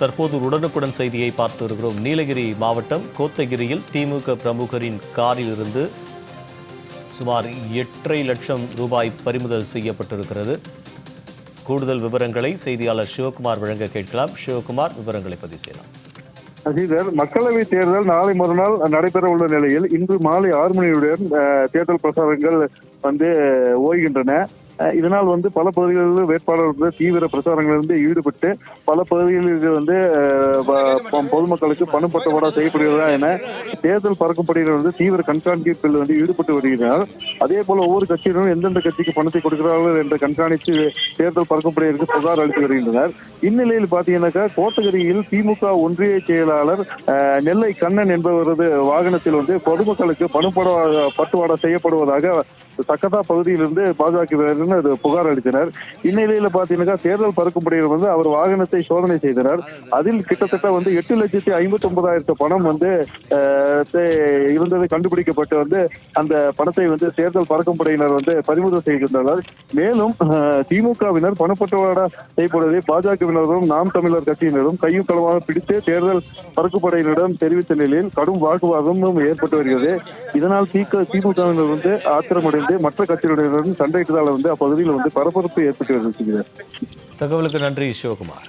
தற்போது உடனுக்குடன் செய்தியை பார்த்து வருகிறோம். நீலகிரி மாவட்டம் கோத்தகிரியில் திமுக பிரமுகரின் காரில் இருந்து சுமார் எட்டரை லட்சம் ரூபாய் பறிமுதல் செய்யப்பட்டிருக்கிறது. கூடுதல் விவரங்களை செய்தியாளர் சிவகுமார் வழங்க கேட்கலாம். சிவகுமார் விவரங்களை பதிவு செய்யலாம். ஸ்ரீதர் மக்களவை தேர்தல் நாளை மறுநாள் நடைபெற உள்ள நிலையில் இன்று மாலை ஆறு மணியுடன் தேர்தல் பிரசாரங்கள் வந்து ஓய்கின்றன. இதனால் வந்து பல பகுதிகளில் வேட்பாளர்கள் வந்து தீவிர பிரச்சாரங்களில் வந்து ஈடுபட்டு பல பகுதிகளில் வந்து பொதுமக்களுக்கு பணம் பட்டுவாடா செய்யப்படுகிறதா என தேர்தல் பறக்கும் படையினர் வந்து தீவிர கண்காணிப்பில் வந்து ஈடுபட்டு வருகிறார். அதே போல ஒவ்வொரு கட்சியினரும் எந்தெந்த கட்சிக்கு பணத்தை கொடுக்கிறார்கள் என்று கண்காணித்து தேர்தல் பறக்கும் படையினருக்கு புகார் அளித்து வருகின்றனர். இந்நிலையில் பாத்தீங்கன்னாக்கா கோத்தகிரியில் திமுக ஒன்றிய செயலாளர் நெல்லை கண்ணன் என்பவரது வாகனத்தில் வந்து பொதுமக்களுக்கு பணப்பட பட்டுவாடா செய்யப்படுவதாக சக்கதா பகுதியிலிருந்து பாஜகவினர் அது புகார் அளித்தனர். இந்நிலையில பாத்தீங்கன்னா தேர்தல் பறக்கும் படையினர் வந்து அவர் வாகனத்தை சோதனை செய்தனர். அதில் கிட்டத்தட்ட வந்து எட்டு லட்சத்தி ஐம்பத்தி ஒன்பதாயிரத்து பணம் வந்து இருந்தது கண்டுபிடிக்கப்பட்டு வந்து அந்த பணத்தை வந்து தேர்தல் பறக்கும் படையினர் வந்து பறிமுதல் செய்கின்றனர். மேலும் திமுகவினர் பணப்பட்டுவாடா செய்யப்படுவதை பாஜகவினரும் நாம் தமிழர் கட்சியினரும் கையும் களமாக பிடித்து தேர்தல் பறக்குப்படையினரிடம் தெரிவித்த நிலையில் கடும் வாக்குவாதமும் ஏற்பட்டு வருகிறது. இதனால் திமுகவினர் வந்து ஆத்திரமடைந்து மற்ற கட்சிகளுடன் சண்டையிட்டதால் வந்து அப்பகுதியில் வந்து பரபரப்பு ஏற்பட்டு தகவலுக்கு நன்றி சிவகுமார்.